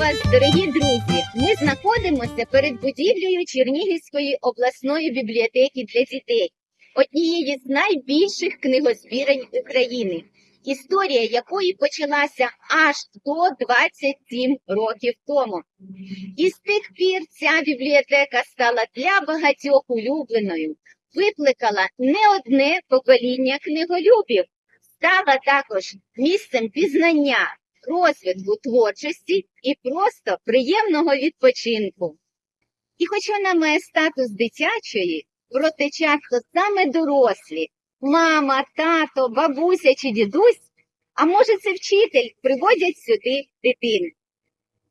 вас, дорогі друзі! Ми знаходимося перед будівлею Чернігівської обласної бібліотеки для дітей, однієї з найбільших книгозбірень України, історія якої почалася аж до 27 років тому. І з тих пір ця бібліотека стала для багатьох улюбленою, викликала не одне покоління книголюбів, стала також місцем пізнання розвитку творчості і просто приємного відпочинку. І хоч вона має статус дитячої, проте часто саме дорослі, мама, тато, бабуся чи дідусь, а може це вчитель, приводять сюди дитину.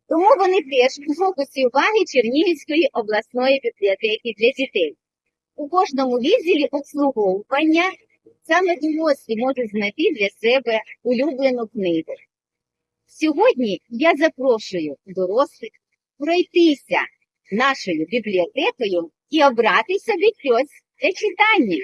Тому вони теж у фокусі уваги Чернігівської обласної бібліотеки для дітей. У кожному відділі обслуговування саме дорослі можуть знайти для себе улюблену книгу. Сьогодні я запрошую дорослих пройтися нашою бібліотекою і обрати собі щось для читання.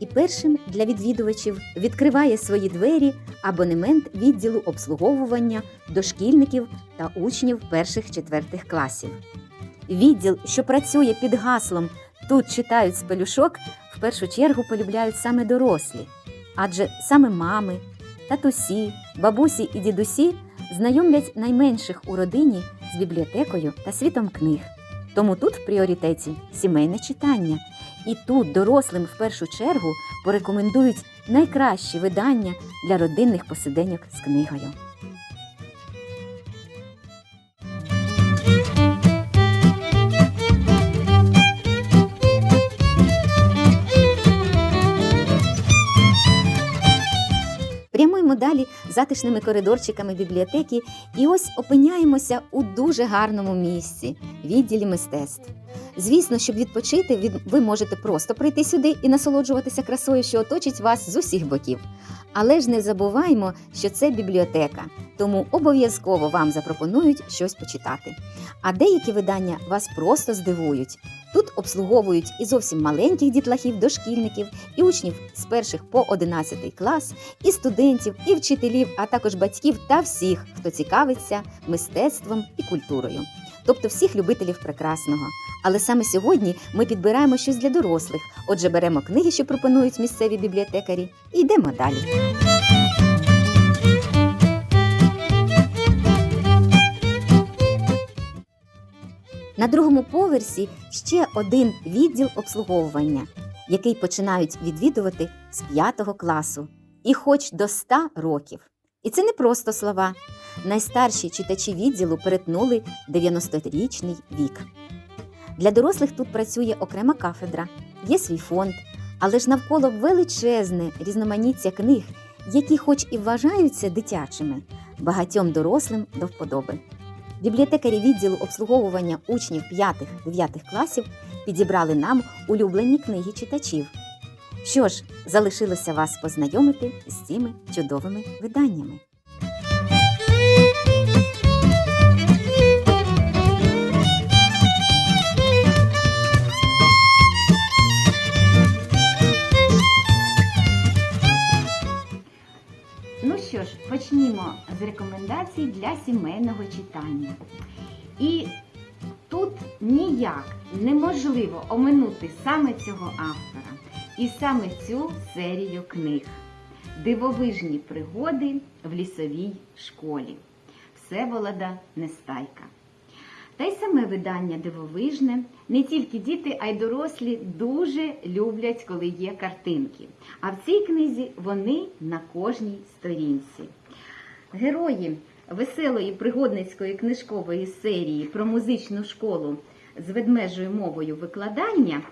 І першим для відвідувачів відкриває свої двері абонемент відділу обслуговування дошкільників та учнів перших-четвертих класів. Відділ, що працює під гаслом Тут читають з пелюшок, в першу чергу полюбляють саме дорослі, адже саме мами, татусі, бабусі і дідусі знайомлять найменших у родині з бібліотекою та світом книг. Тому тут в пріоритеті сімейне читання. І тут дорослим в першу чергу порекомендують найкращі видання для родинних посиденьок з книгою. Затишними коридорчиками бібліотеки і ось опиняємося у дуже гарному місці відділі мистецтв. Звісно, щоб відпочити, ви можете просто прийти сюди і насолоджуватися красою, що оточить вас з усіх боків. Але ж не забуваймо, що це бібліотека, тому обов'язково вам запропонують щось почитати. А деякі видання вас просто здивують. Тут обслуговують і зовсім маленьких дітлахів, дошкільників, і учнів з перших по 11 клас, і студентів, і вчителів, а також батьків та всіх, хто цікавиться мистецтвом і культурою. Тобто всіх любителів прекрасного. Але саме сьогодні ми підбираємо щось для дорослих. Отже, беремо книги, що пропонують місцеві бібліотекарі, і йдемо далі. На другому поверсі ще один відділ обслуговування, який починають відвідувати з 5 класу, і хоч до 100 років. І це не просто слова. Найстарші читачі відділу перетнули 90-річний вік. Для дорослих тут працює окрема кафедра, є свій фонд, але ж навколо величезне різноманіття книг, які, хоч і вважаються дитячими, багатьом дорослим до вподоби. Бібліотекарі відділу обслуговування учнів 5-9 класів підібрали нам улюблені книги читачів. Що ж, залишилося вас познайомити з цими чудовими виданнями. З рекомендацій для сімейного читання. І тут ніяк неможливо оминути саме цього автора і саме цю серію книг. Дивовижні пригоди в лісовій школі Всеволода Нестайка. Та й саме видання дивовижне. Не тільки діти, а й дорослі дуже люблять, коли є картинки. А в цій книзі вони на кожній сторінці. Герої веселої пригодницької книжкової серії про музичну школу з ведмежою мовою викладання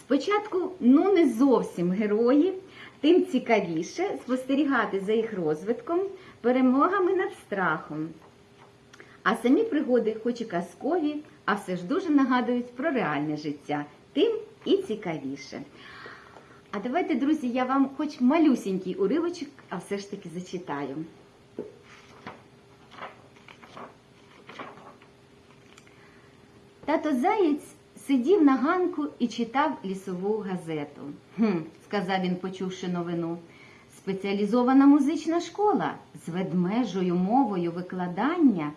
спочатку ну не зовсім герої, тим цікавіше спостерігати за їх розвитком, перемогами над страхом. А самі пригоди, хоч і казкові, а все ж дуже нагадують про реальне життя, тим і цікавіше. А давайте, друзі, я вам хоч малюсінький уривочок, а все ж таки зачитаю. Тато Заєць сидів на ганку і читав лісову газету. Хм, сказав він, почувши новину. Спеціалізована музична школа з ведмежою мовою викладання.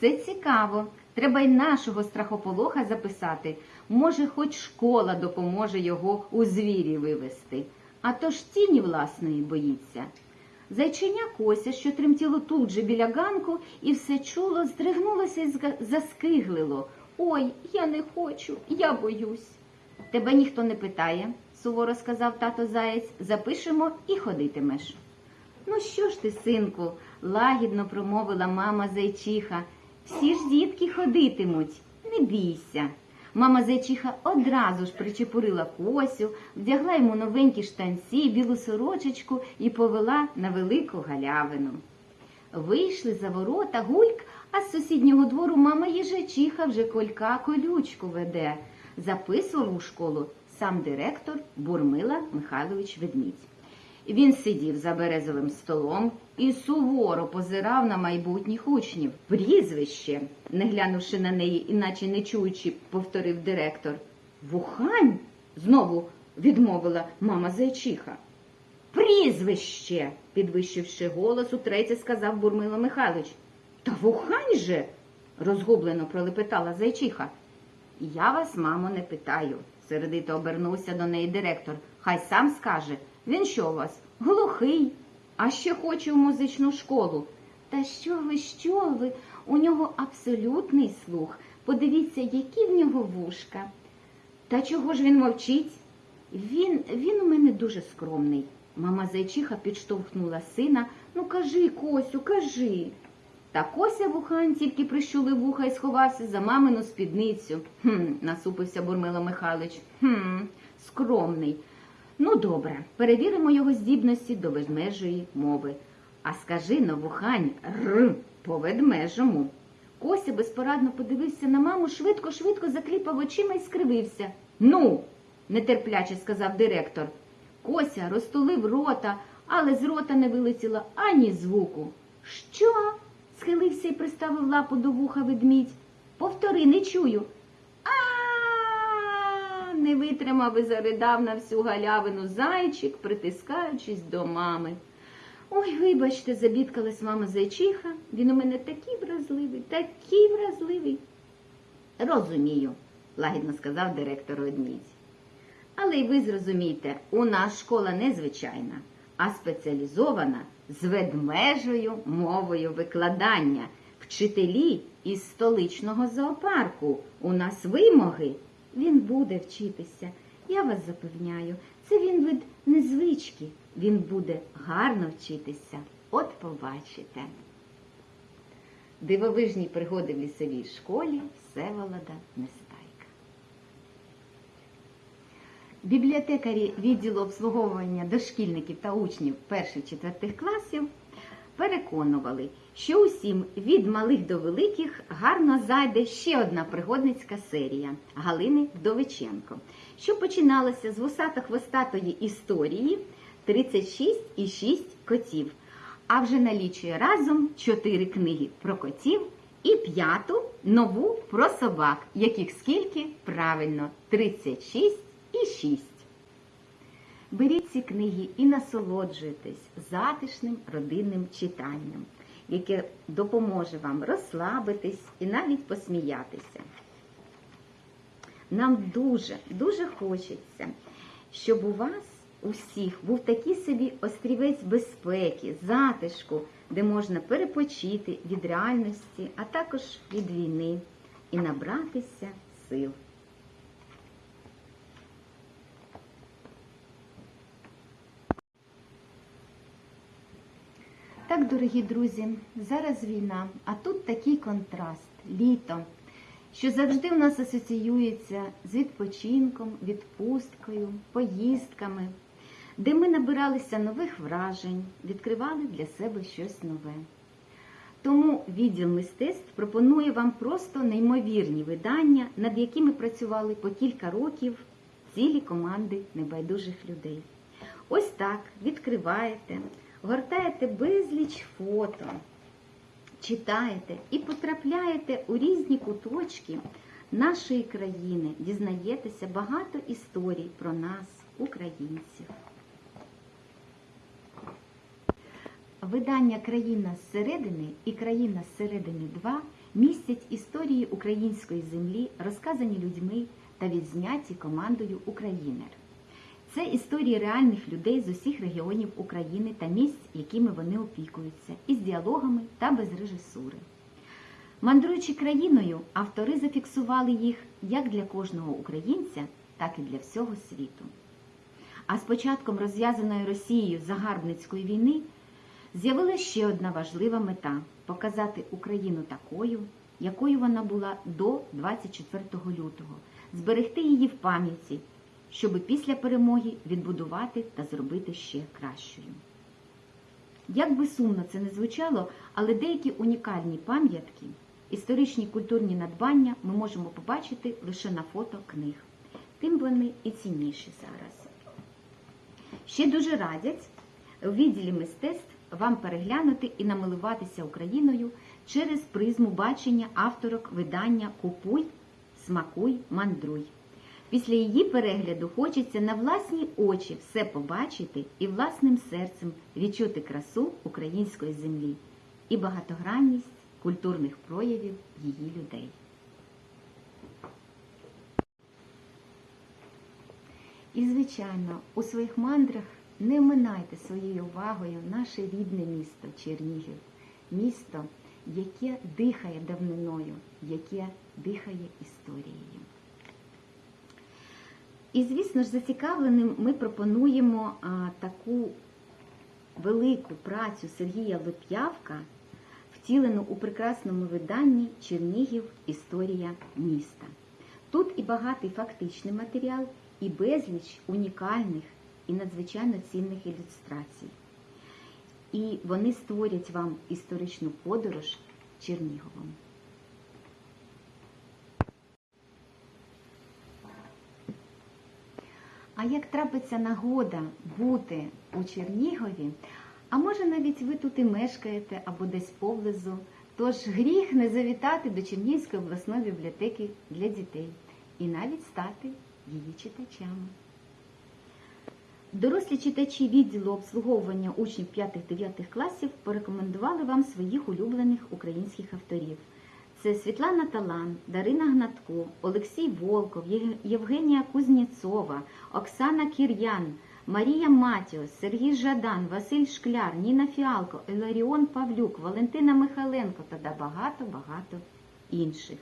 Це цікаво. Треба й нашого страхополоха записати. Може, хоч школа допоможе його у звірі вивести. А то ж тіні власної боїться. Зайчиня Кося, що тремтіло тут же біля ганку, і все чуло, здригнулося і заскиглило. Ой, я не хочу, я боюсь. Тебе ніхто не питає, суворо сказав тато заєць, запишемо і ходитимеш. Ну що ж ти, синку, лагідно промовила мама зайчиха. Всі ж дітки ходитимуть, не бійся. Мама зайчиха одразу ж причепурила косю, вдягла йому новенькі штанці, білу сорочечку і повела на велику галявину. Вийшли за ворота гульк, а з сусіднього двору мама їжачиха вже колька колючку веде. Записував у школу сам директор Бурмила Михайлович Ведмідь. Він сидів за березовим столом і суворо позирав на майбутніх учнів. Прізвище, не глянувши на неї, іначе не чуючи, повторив директор. Вухань? знову відмовила мама зайчиха. Прізвище, підвищивши голос, утретє сказав Бурмило Михайлович. Та вухань же, розгублено пролепетала зайчиха. Я вас, мамо, не питаю, сердито обернувся до неї директор. Хай сам скаже. Він що у вас? Глухий, а ще хоче в музичну школу. Та що ви, що ви? У нього абсолютний слух. Подивіться, які в нього вушка. Та чого ж він мовчить? Він, він у мене дуже скромний. Мама зайчиха підштовхнула сина. Ну кажи, Косю, кажи. Та Кося вухань тільки прищулив вуха і сховався за мамину спідницю. Хм, насупився Бурмило Михайлович. Хм, скромний. Ну, добре, перевіримо його здібності до ведмежої мови. А скажи на вухань р по ведмежому. Кося безпорадно подивився на маму, швидко, швидко закліпав очима і скривився. Ну, нетерпляче сказав директор. Кося розтулив рота, але з рота не вилетіло ані звуку. Що? Схилився і приставив лапу до вуха ведмідь. Повтори, не чую. А не витримав і заридав на всю галявину зайчик, притискаючись до мами. Ой, вибачте, забідкалась мама зайчиха. Він у мене такий вразливий, такий вразливий. Розумію, лагідно сказав директор ведмідь. Але й ви зрозумійте, у нас школа не звичайна, а спеціалізована з ведмежою мовою викладання. Вчителі із столичного зоопарку. У нас вимоги. Він буде вчитися. Я вас запевняю, це він від незвички. Він буде гарно вчитися. От побачите. Дивовижні пригоди в лісовій школі Всеволода Нестайка. Бібліотекарі відділу обслуговування дошкільників та учнів перших-четвертих класів переконували, що усім від малих до великих гарно зайде ще одна пригодницька серія Галини Вдовиченко, що починалася з вусато-хвостатої історії 36 і 6 котів, а вже налічує разом 4 книги про котів і п'яту нову про собак, яких скільки правильно 36 і 6. Беріть ці книги і насолоджуйтесь затишним родинним читанням, яке допоможе вам розслабитись і навіть посміятися. Нам дуже, дуже хочеться, щоб у вас усіх був такий собі острівець безпеки, затишку, де можна перепочити від реальності, а також від війни і набратися сил. Так, дорогі друзі, зараз війна, а тут такий контраст, літо, що завжди в нас асоціюється з відпочинком, відпусткою, поїздками, де ми набиралися нових вражень, відкривали для себе щось нове. Тому відділ мистецтв пропонує вам просто неймовірні видання, над якими працювали по кілька років цілі команди небайдужих людей. Ось так відкриваєте, гортаєте безліч фото, читаєте і потрапляєте у різні куточки нашої країни дізнаєтеся багато історій про нас, українців. Видання Країна зсередини і Країна зсередини 2 містять історії української землі, розказані людьми та відзняті командою Українер. Це історії реальних людей з усіх регіонів України та місць, якими вони опікуються, із діалогами та без режисури. Мандруючи країною, автори зафіксували їх як для кожного українця, так і для всього світу. А з початком розв'язаної Росією загарбницької війни з'явилася ще одна важлива мета показати Україну такою, якою вона була до 24 лютого, зберегти її в пам'яті, щоб після перемоги відбудувати та зробити ще кращою. Як би сумно це не звучало, але деякі унікальні пам'ятки, історичні культурні надбання ми можемо побачити лише на фото книг. Тим вони і цінніші зараз. Ще дуже радять у відділі мистецтв вам переглянути і намилуватися Україною через призму бачення авторок видання Купуй, смакуй, мандруй. Після її перегляду хочеться на власні очі все побачити і власним серцем відчути красу української землі і багатогранність культурних проявів її людей. І, звичайно, у своїх мандрах не оминайте своєю увагою наше рідне місто Чернігів, місто, яке дихає давниною, яке дихає історією. І, звісно ж, зацікавленим ми пропонуємо а, таку велику працю Сергія Лоп'явка, втілену у прекрасному виданні Чернігів Історія міста. Тут і багатий фактичний матеріал, і безліч унікальних і надзвичайно цінних ілюстрацій. І вони створять вам історичну подорож Черніговом. А як трапиться нагода бути у Чернігові, а може навіть ви тут і мешкаєте або десь поблизу, тож гріх не завітати до Чернігівської обласної бібліотеки для дітей і навіть стати її читачами. Дорослі читачі відділу обслуговування учнів 5-9 класів порекомендували вам своїх улюблених українських авторів. Це Світлана Талан, Дарина Гнатко, Олексій Волков, Євгенія Кузнєцова, Оксана Кір'ян, Марія Матіос, Сергій Жадан, Василь Шкляр, Ніна Фіалко, Іларіон Павлюк, Валентина Михайленко та багато-багато інших.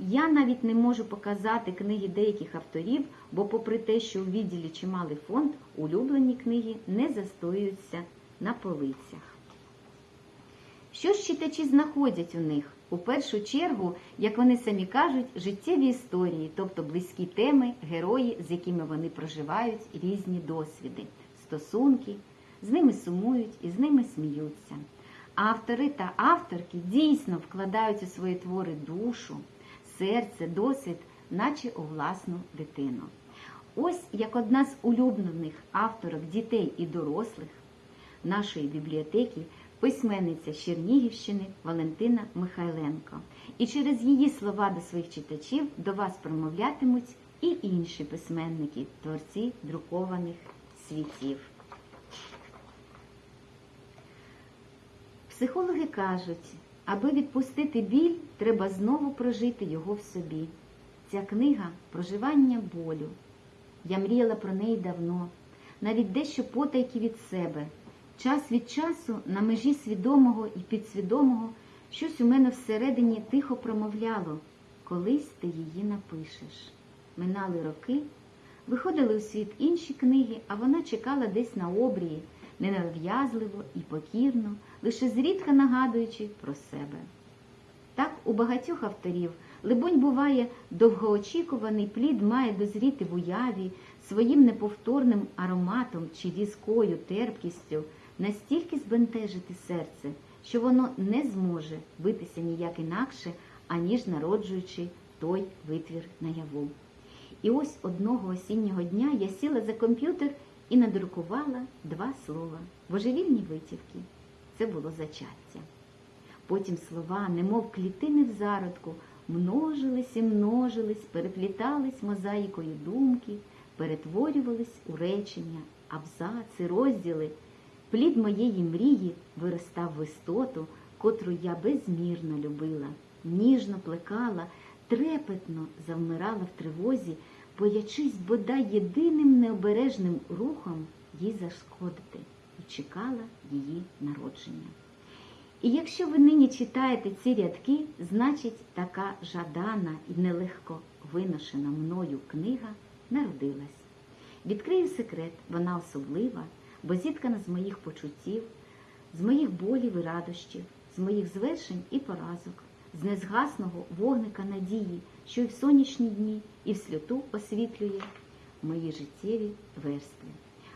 Я навіть не можу показати книги деяких авторів, бо, попри те, що у відділі чималий фонд, улюблені книги не застоюються на полицях. Що ж читачі знаходять у них? У першу чергу, як вони самі кажуть, життєві історії, тобто близькі теми, герої, з якими вони проживають різні досвіди, стосунки, з ними сумують і з ними сміються. Автори та авторки дійсно вкладають у свої твори душу, серце, досвід, наче у власну дитину. Ось як одна з улюблених авторок дітей і дорослих нашої бібліотеки письменниця з Чернігівщини Валентина Михайленко. І через її слова до своїх читачів до вас промовлятимуть і інші письменники, творці друкованих світів. Психологи кажуть, аби відпустити біль, треба знову прожити його в собі. Ця книга проживання болю. Я мріяла про неї давно, навіть дещо потайки від себе. Час від часу на межі свідомого і підсвідомого щось у мене всередині тихо промовляло, колись ти її напишеш. Минали роки, виходили у світ інші книги, а вона чекала десь на обрії, ненав'язливо і покірно, лише зрідка нагадуючи про себе. Так у багатьох авторів, либонь, буває, довгоочікуваний плід має дозріти в уяві своїм неповторним ароматом чи різкою терпкістю, настільки збентежити серце, що воно не зможе битися ніяк інакше, аніж народжуючи той витвір наяву. І ось одного осіннього дня я сіла за комп'ютер і надрукувала два слова божевільні витівки. Це було зачаття. Потім слова, немов клітини в зародку, Множились і множились, переплітались мозаїкою думки, перетворювались у речення, абзаци, розділи. Плід моєї мрії виростав в істоту, котру я безмірно любила, ніжно плекала, трепетно завмирала в тривозі, боячись бодай єдиним необережним рухом їй зашкодити, і чекала її народження. І якщо ви нині читаєте ці рядки, значить така жадана і нелегко виношена мною книга народилась. Відкрию секрет, вона особлива, бо зіткана з моїх почуттів, з моїх болів і радощів, з моїх звершень і поразок, з незгасного вогника надії, що й в сонячні дні, і в сльоту освітлює мої життєві верстви.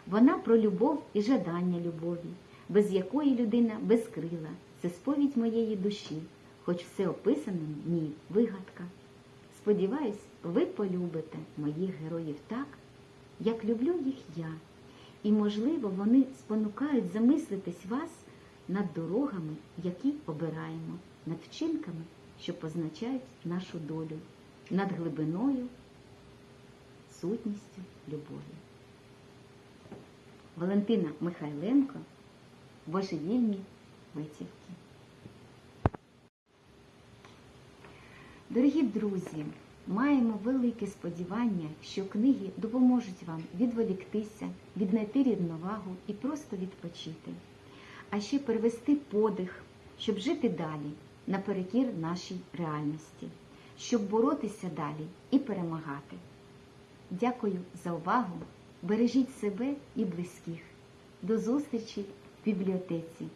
Вона про любов і жадання любові, без якої людина безкрила. Це сповідь моєї душі, хоч все описане ній вигадка. Сподіваюсь, ви полюбите моїх героїв так, як люблю їх я, і, можливо, вони спонукають замислитись вас над дорогами, які обираємо, над вчинками, що позначають нашу долю, над глибиною, сутністю любові. Валентина Михайленко, Божевільні витівки. Дорогі друзі, маємо велике сподівання, що книги допоможуть вам відволіктися, віднайти рівновагу і просто відпочити, а ще перевести подих, щоб жити далі наперекір нашій реальності, щоб боротися далі і перемагати. Дякую за увагу. Бережіть себе і близьких. До зустрічі в бібліотеці,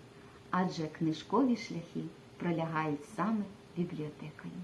адже книжкові шляхи пролягають саме бібліотекою.